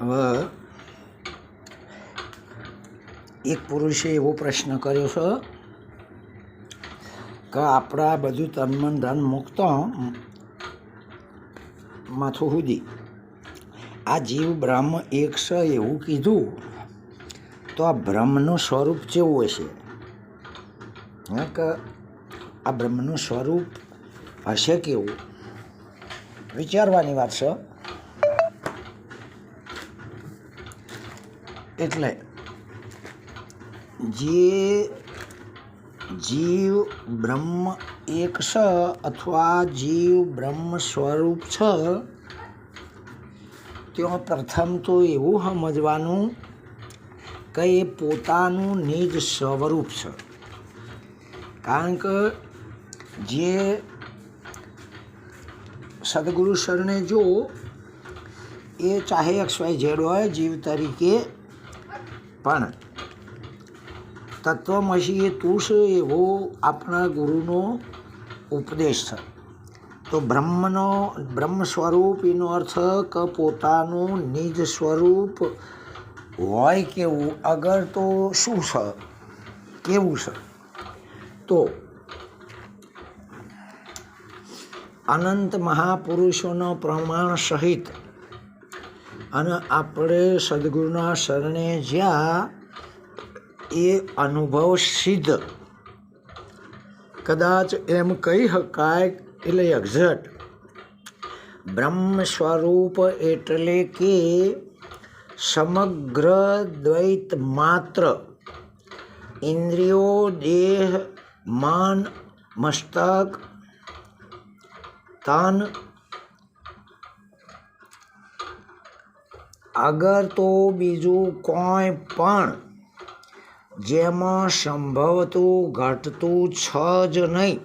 હવે એક પુરુષે એવો પ્રશ્ન કર્યો છે કે આપણા બધું તનમન ધન મુક્ત માથું સુધી. આ જીવ બ્રહ્મ એક છે એવું કીધું. તો આ બ્રહ્મનું સ્વરૂપ કેવું હશે? હે કે આ બ્રહ્મનું સ્વરૂપ હશે કેવું? વિચારવાની વાત છે. એટલે જે જીવ બ્રહ્મ એક છે અથવા જીવ બ્રહ્મ સ્વરૂપ છે, ત્યાં પ્રથમ તો એવું સમજવાનું કે એ પોતાનું નિજ સ્વરૂપ છે. કારણ કે જે સદગુરુ શરણે જો એ ચાહે એક્સ વાય ઝેડ હોય જીવ તરીકે પણ તત્વમસી એ છે એવો આપણા ગુરુનો ઉપદેશ છે. તો બ્રહ્મનો, બ્રહ્મ સ્વરૂપ એનો અર્થ કે પોતાનું નિજ સ્વરૂપ હોય કેવું, અગર તો શું છે, કેવું છે? તો અનંત મહાપુરુષોનો પ્રમાણ સહિત અને આપણે સદગુરુના શરણે જ્યાં એ અનુભવ સિદ્ધ. કદાચ એમ કહી શકાય એટલે એક્ઝેક્ટ બ્રહ્મ સ્વરૂપ એટલે કે સમગ્ર દ્વૈત માત્ર. ઇન્દ્રિયો, દેહ, માન, મસ્તક, તન અગર તો બીજું કોઈ પણ જેમાં સંભવતું ઘટતું છ જ નહીં,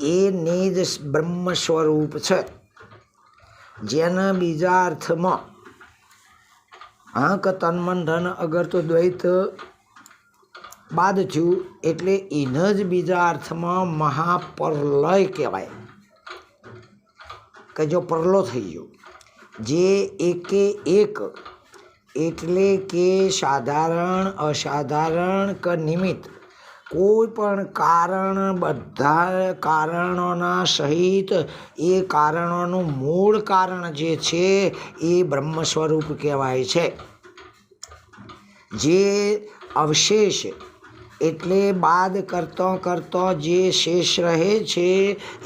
એ નિજ બ્રહ્મ સ્વરૂપ છે. જેના બીજા અર્થમાં હા કે તન્મન ધન અગર તો દ્વૈત બાદ થયું, એટલે એને જ બીજા અર્થમાં મહાપરલય કહેવાય. કે જો પરલો થઈ ગયો. જે એકે એક એટલે કે સાધારણ, અસાધારણ કે નિમિત્ત. કોઈ પણ કારણ બધા કારણોના સહિત એ કારણોનું મૂળ કારણ જે છે એ બ્રહ્મ સ્વરૂપ કહેવાય છે. જે અવશેષ એટલે બાદ કરતો કરતો જે શેષ રહે છે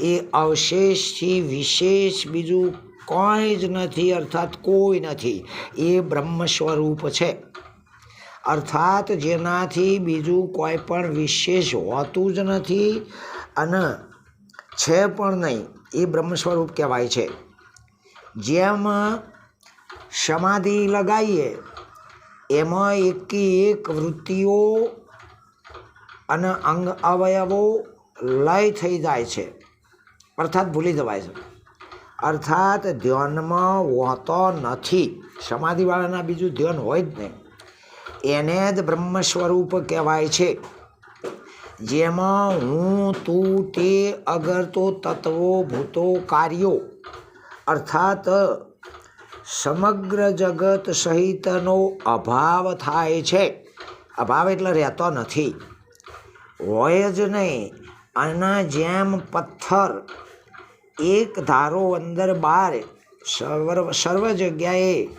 એ અવશેષથી વિશેષ બીજું કોઈ જ નથી, અર્થાત કોઈ નથી. એ બ્રહ્મ સ્વરૂપ છે. અર્થાત જેનાથી બીજું કોઈ પણ વિશેષ હોતું જ નથી અને છે પણ નહીં, એ બ્રહ્મ સ્વરૂપ કહેવાય છે. જેમ સમાધિ લગાવીએ એમાં એકી એક વૃત્તિઓ અને અંગ અવયવો લય થઈ જાય છે. અર્થાત ભૂલી જવાય છે. અર્થાત ધ્યાનમાં હોતો નથી. સમાધિવાળાના બીજું ધ્યાન હોય જ નહીં. એને જ બ્રહ્મ સ્વરૂપ કહેવાય છે. જેમાં હું, તું, તે, અગર તો તત્વો, ભૂતો, કાર્યો, અર્થાત સમગ્ર જગત સહિતનો અભાવ થાય છે. અભાવ એટલે રહેતો નથી. હોય જ નહીં. આના જેમ પથ્થર એક ધારો અંદર બાર, સર્વ સર્વ જગ્યાએ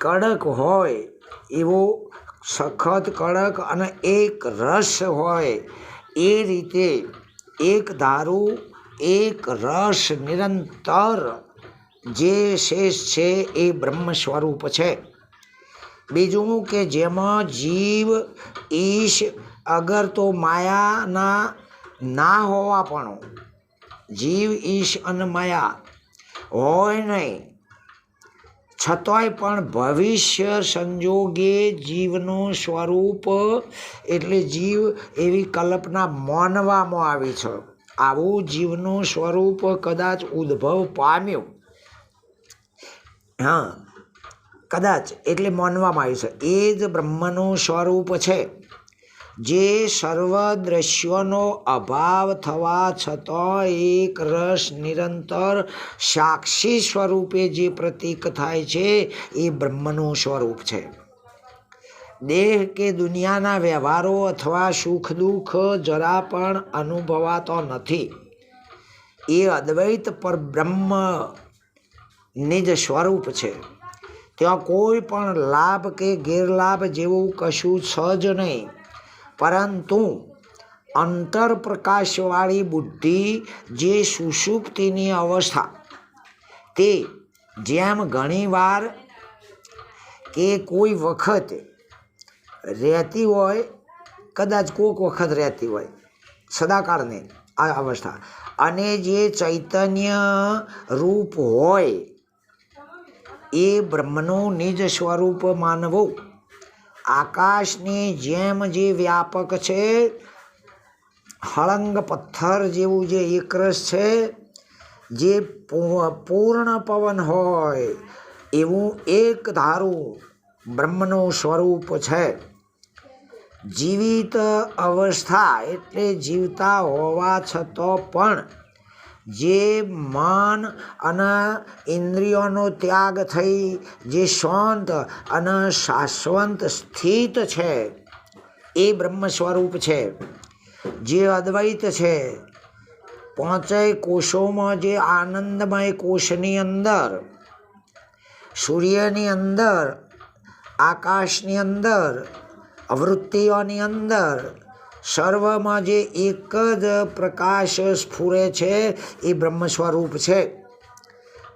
કડક હોય એવો સખત કડક અને એક રસ હોય, એ રીતે એક ધારું, એક રસ નિરંતર જે શેષ છે એ બ્રહ્મ સ્વરૂપ છે. બીજું કે જેમાં જીવ, ઈશ, અગર તો માયાના ના હોવા પણ જીવ ઈશ અન્નમયા માયા. હોય નહીં. છતાંય પણ ભવિષ્ય સંજોગે જીવનું સ્વરૂપ એટલે જીવ એવી કલ્પના માનવામાં આવી છે. આવું જીવનું સ્વરૂપ કદાચ ઉદ્ભવ પામ્યું. હા, કદાચ એટલે માનવામાં આવ્યું છે. એ જ બ્રહ્મનું સ્વરૂપ છે. જે સર્વ દ્રશ્યોનો અભાવ થવા છતાં એક રસ નિરંતર સાક્ષી સ્વરૂપે જે પ્રતીક થાય છે, એ બ્રહ્મનું સ્વરૂપ છે. દેહ કે દુનિયાના વ્યવહારો અથવા સુખ દુઃખ જરા પણ અનુભવાતો નથી. એ અદ્વૈત પર બ્રહ્મ નિજ સ્વરૂપ છે. ત્યાં કોઈ પણ લાભ કે ગેરલાભ જેવું કશું છે જ નહીં. પરંતુ અંતર પ્રકાશવાળી બુદ્ધિ જે સુષુપ્તિની અવસ્થા તે જેમ ઘણીવાર કે કોઈ વખત રહેતી હોય, કદાચ કોઈક વખત રહેતી હોય, સદાકાળની આ અવસ્થા. અને જે ચૈતન્ય રૂપ હોય, એ બ્રહ્મનું નિજ સ્વરૂપ માનવું. આકાશની જેમ જે વ્યાપક છે, હળંગ પથ્થર જેવું જે એકરસ છે, જે પૂર્ણ પવન હોય, એવું એક ધારું બ્રહ્મનું સ્વરૂપ છે. જીવિત અવસ્થા એટલે જીવતા હોવા છતાં પણ જે મન અને ઇન્દ્રિયોનો ત્યાગ થઈ, જે શાંત અને શાશ્વત સ્થિત છે, એ બ્રહ્મ સ્વરૂપ છે. જે અદ્વૈત છે, પાંચેય કોષોમાં જે આનંદમય કોષની અંદર, સૂર્યની અંદર, આકાશની અંદર, વૃત્તિઓની અંદર સર્વમાં જે એક જ પ્રકાશ સ્ફુરે છે, એ બ્રહ્મ સ્વરૂપ છે.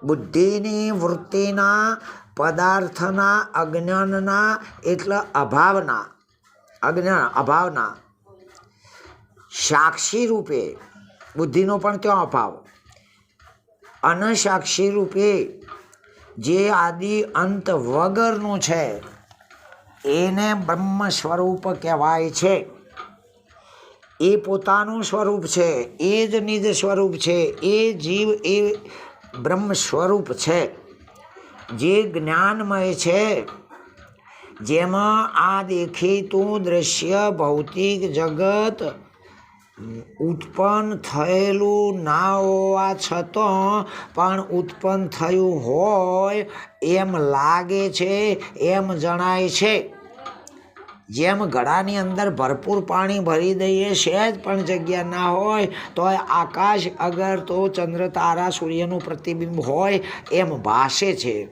બુદ્ધિની વૃત્તિના, પદાર્થના, અજ્ઞાનના, એટલે અભાવના, અજ્ઞાન, અભાવના. સાક્ષી રૂપે બુદ્ધિનો પણ ત્યાં અભાવ? અનસાક્ષી રૂપે જે આદિ અંત વગરનું છે, એને બ્રહ્મ સ્વરૂપ કહેવાય છે. એ પોતાનું સ્વરૂપ છે, એ જ નિજ સ્વરૂપ છે, એ જીવ, એ બ્રહ્મ સ્વરૂપ છે. જે જ્ઞાનમય છે, જેમાં આ દેખીતું દ્રશ્ય ભૌતિક જગત ઉત્પન્ન થયેલું ના હોવા છતાં પણ ઉત્પન્ન થયું હોય એમ લાગે છે, એમ જણાય છે. જેમ ગળાની અંદર ભરપૂર પાણી ભરી દઈએ, સહેજ પણ જગ્યા ના હોય તો આકાશ અગર તો ચંદ્ર, તારા, સૂર્યનું પ્રતિબિંબ હોય, એમ ભાસે છે.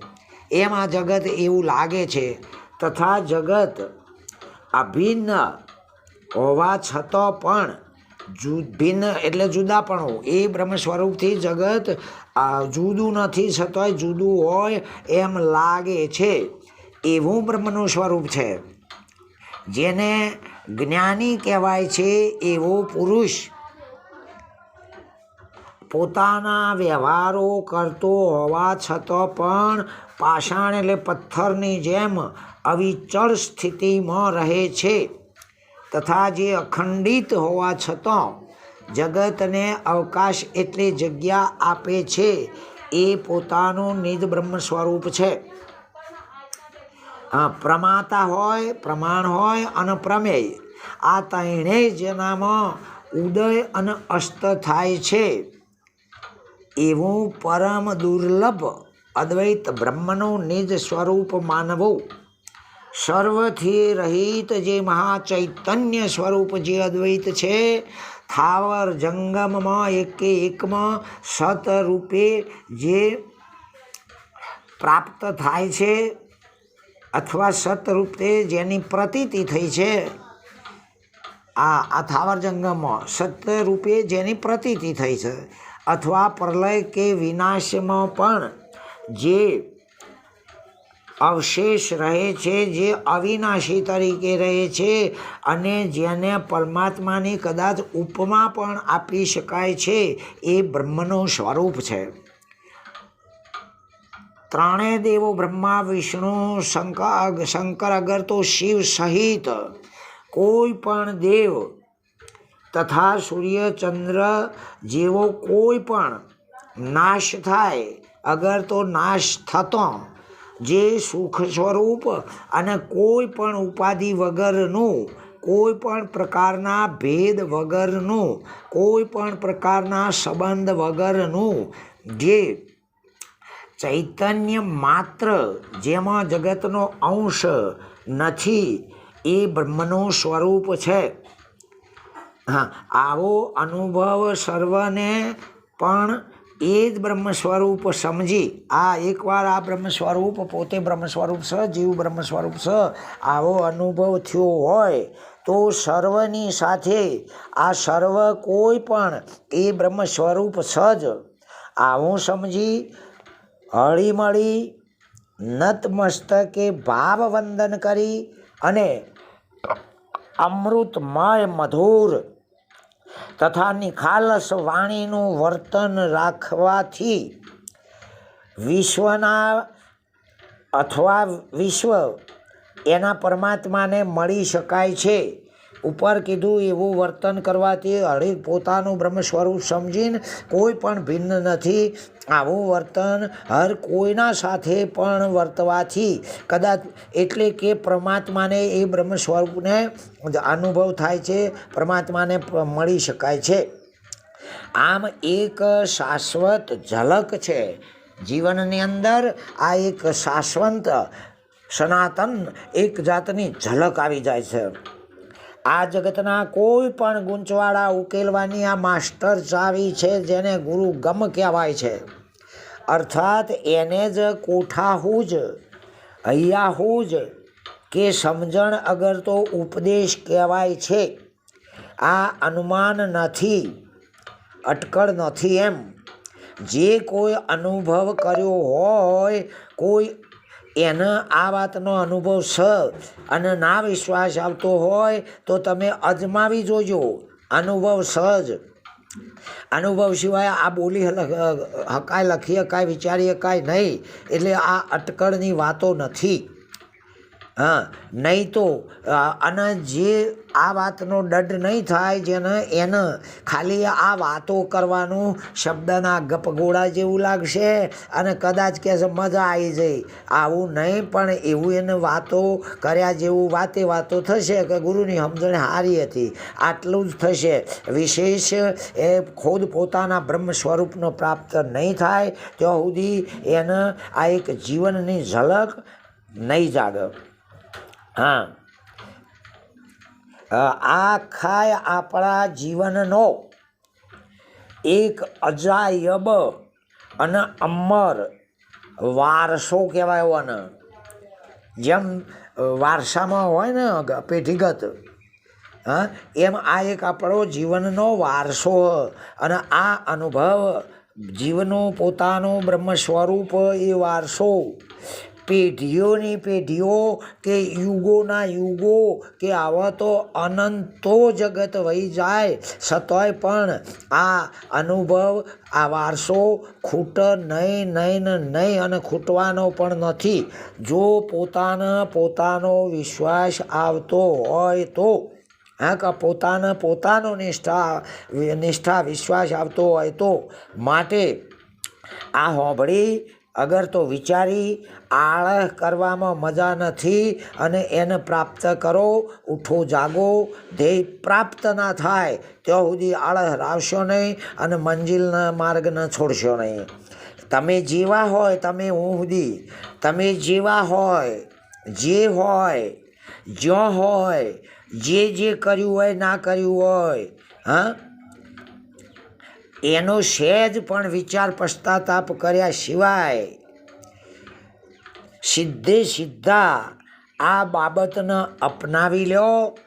એમ આ જગત એવું લાગે છે. તથા જગત અભિન્ન હોવા છતાં પણ જુ, ભિન્ન એટલે જુદાપણું. એ બ્રહ્મ સ્વરૂપથી જગત જુદું નથી છતાંય જુદું હોય એમ લાગે છે. એવું બ્રહ્મનું સ્વરૂપ છે. જેને જ્ઞાની કહેવાય છે એવો પુરુષ. પોતાના વ્યવહારો કરતો હોવા છતાં પણ પાષાણ એટલે પથ્થરની જેમ અવિચળ સ્થિતિમાં રહે છે. તથા જે અખંડિત હોવા છતાં જગતને અવકાશ એટલે જગ્યા આપે છે, એ પોતાનું નિજ બ્રહ્મ સ્વરૂપ છે. પ્રમાતા હોય, પ્રમાણ હોય અને પ્રમેય. આ ત્રણેય જેનામાં ઉદય અને અસ્ત થાય છે. એવું પરમ દુર્લભ અદ્વૈત બ્રહ્મનું નિજ સ્વરૂપ માનવું. સર્વથી રહિત જે મહાચૈતન્ય સ્વરૂપ જે અદ્વૈત છે, થાવર જંગમમાં એકે એકમાં સત રૂપે જે પ્રાપ્ત થાય છે. અથવા સતરૂપે જેની પ્રતીતિ થઈ છે, આ આ થાવર જંગમમાં સતરૂપે જેની પ્રતીતિ થઈ છે, અથવા પ્રલય કે વિનાશમાં પણ જે અવશેષ રહે છે, જે અવિનાશી તરીકે રહે છે અને જેને પરમાત્માની કદાચ ઉપમા પણ આપી શકાય છે, એ બ્રહ્મનું સ્વરૂપ છે. ત્રણેય દેવો બ્રહ્મા, વિષ્ણુ શંકર શંકર અગર તો શિવ સહિત કોઈ પણ દેવ તથા સૂર્ય, ચંદ્ર જેવો કોઈ પણ નાશ થાય, અગર તો નાશ થતો, જે સુખ સ્વરૂપ અને કોઈ પણ ઉપાધિ વગરનું, કોઈ પણ પ્રકારના ભેદ વગરનું, કોઈ પણ પ્રકારના સંબંધ વગરનું, જે ચૈતન્ય માત્ર જેમાં જગતનો અંશ નથી, એ બ્રહ્મનું સ્વરૂપ છે. હા, આવો અનુભવ સર્વને પણ એ જ બ્રહ્મ સ્વરૂપ સમજી. આ એકવાર આ બ્રહ્મ સ્વરૂપ પોતે બ્રહ્મ સ્વરૂપ છે જીવ બ્રહ્મ સ્વરૂપ છે આવો અનુભવ થયો હોય તો સર્વની સાથે આ સર્વ કોઈ પણ એ બ્રહ્મ સ્વરૂપ સજ આવું સમજી હળીમળી નતમસ્તકે ભાવ વંદન કરી અને અમૃતમય મધુર તથા નિખાલસ વાણીનું વર્તન રાખવાથી વિશ્વના અથવા વિશ્વ એના પરમાત્માને મળી શકાય છે. ઉપર કીધું, એવું વર્તન કરવાથી હળી પોતાનું બ્રહ્મ સ્વરૂપ સમજીને કોઈ પણ ભિન્ન નથી. આવું વર્તન હર કોઈના સાથે પણ વર્તવાથી કદાચ એટલે કે પરમાત્માને એ બ્રહ્મ સ્વરૂપને અનુભવ થાય છે, પરમાત્માને મળી શકાય છે. આમ એક શાશ્વત ઝલક છે. જીવનની અંદર આ એક શાશ્વત સનાતન એક જાતની ઝલક આવી જાય છે. આ જગતના કોઈ પણ ગૂંચવાડા ઉકેલવાની આ માસ્ટર ચાવી છે જેને ગુરુ ગમ કહેવાય છે. અર્થાત એને જ કોઠાહું જ હૈયાહું જ કે સમજણ અગર તો ઉપદેશ કહેવાય છે. આ અનુમાન નથી, અટકળ નથી એમ. જે કોઈ અનુભવ કર્યો હોય, કોઈ એને આ વાતનો અનુભવ છે અને ના વિશ્વાસ આવતો હોય તો તમે અજમાવી જોજો. અનુભવ સહજ અનુભવ સિવાય આ બોલી હકાય લખી શકાય વિચારી શકાય નહીં. એટલે આ અટકળની વાતો નથી. હા, નહીં તો અને જે આ વાતનો દંડ નહીં થાય જેને એને ખાલી આ વાતો કરવાનું શબ્દના ગપગોળા જેવું લાગશે અને કદાચ કહેશે મજા આવી જાય. આવું નહીં, પણ એવું એને વાતો કર્યા જેવું વાતે વાતો થશે કે ગુરુની સમજણ સારી હતી. આટલું જ થશે. વિશેષ એ ખુદ પોતાના બ્રહ્મ સ્વરૂપનો પ્રાપ્ત નહીં થાય, ત્યાં સુધી એને આ એક જીવનની ઝલક નહીં જાગે. હા. આ ખાય આપણા જીવનનો એક અજાયબ અને અમર વારસો કહેવાય એવાને જેમ વારસામાં હોય ને પેઢીગત હા એમ આ એક આપણો જીવનનો વારસો અને આ અનુભવ જીવનો પોતાનો બ્રહ્મ સ્વરૂપ એ વારસો પેઢીઓની પેઢીઓ કે યુગોના યુગો કે આવા તો અનંતો જગત વહી જાય. છતાંય પણ આ અનુભવ, આ વારસો ખૂટ નહીં નહીં નહીં અને ખૂટવાનો પણ નથી. જો પોતાના પોતાનો વિશ્વાસ આવતો હોય તો, હા કે, પોતાના પોતાનો નિષ્ઠા નિષ્ઠા, વિશ્વાસ આવતો હોય તો, માટે આ હોંભળી અગર તો વિચારી આળહ કરવામાં મજા નથી અને એને પ્રાપ્ત કરો, ઉઠો, જાગો, ધ્યેય પ્રાપ્ત ના થાય, ત્યાં સુધી આળહ રાખશો નહીં અને મંજિલના માર્ગને છોડશો નહીં. તમે જીવા હોય, તમે હું સુધી તમે જેવા હોય, જે હોય, જ્યાં હોય, જે જે કર્યું હોય, ના કર્યું હોય, હા? એનો સહેજ પણ વિચાર પશ્ચાતાપ કર્યા સિવાય સીધે સીધા આ બાબતને અપનાવી લો.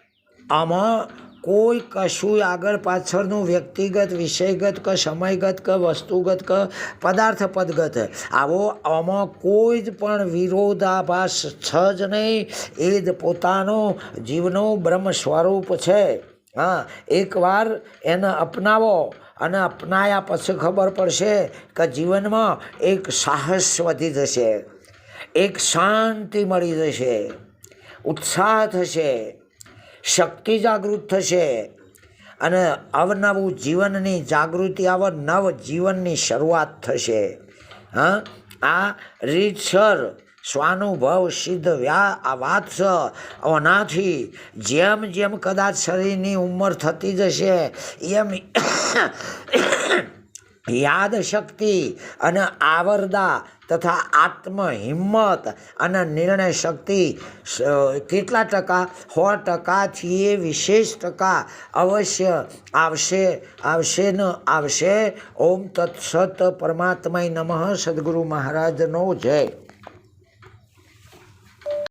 આમાં કોઈ કશું આગળ પાછળનું વ્યક્તિગત, વિષયગત કે સમયગત કે વસ્તુગત કે પદાર્થ પદગત આવો આમાં કોઈ જ પણ વિરોધાભાસ છ જ નહીં, એ જ પોતાનો જીવનું બ્રહ્મ સ્વરૂપ છે. હા, એકવાર એને અપનાવો અને અપનાયા પછી ખબર પડશે કે જીવનમાં એક સાહસ વધી જશે, એક શાંતિ મળી જશે, ઉત્સાહ થશે, શક્તિ જાગૃત થશે અને અવનવું જીવનની જાગૃતિ આવ નવ જીવનની શરૂઆત થશે. હા, આ રીતસર સ્વાનુભવ સિદ્ધ વ્યા આ વાત છે. જેમ જેમ કદાચ શરીરની ઉંમર થતી જશે, એમ યાદ શક્તિ અને આવરદા તથા આત્મ હિંમત અને નિર્ણય શક્તિ કેટલા ટકા? સો ટકાથી એ વિશેષ ટકા અવશ્ય આવશે આવશે ન આવશે. ઓમ તત્સત પરમાત્માય નમઃ. સદગુરુ મહારાજનો જય.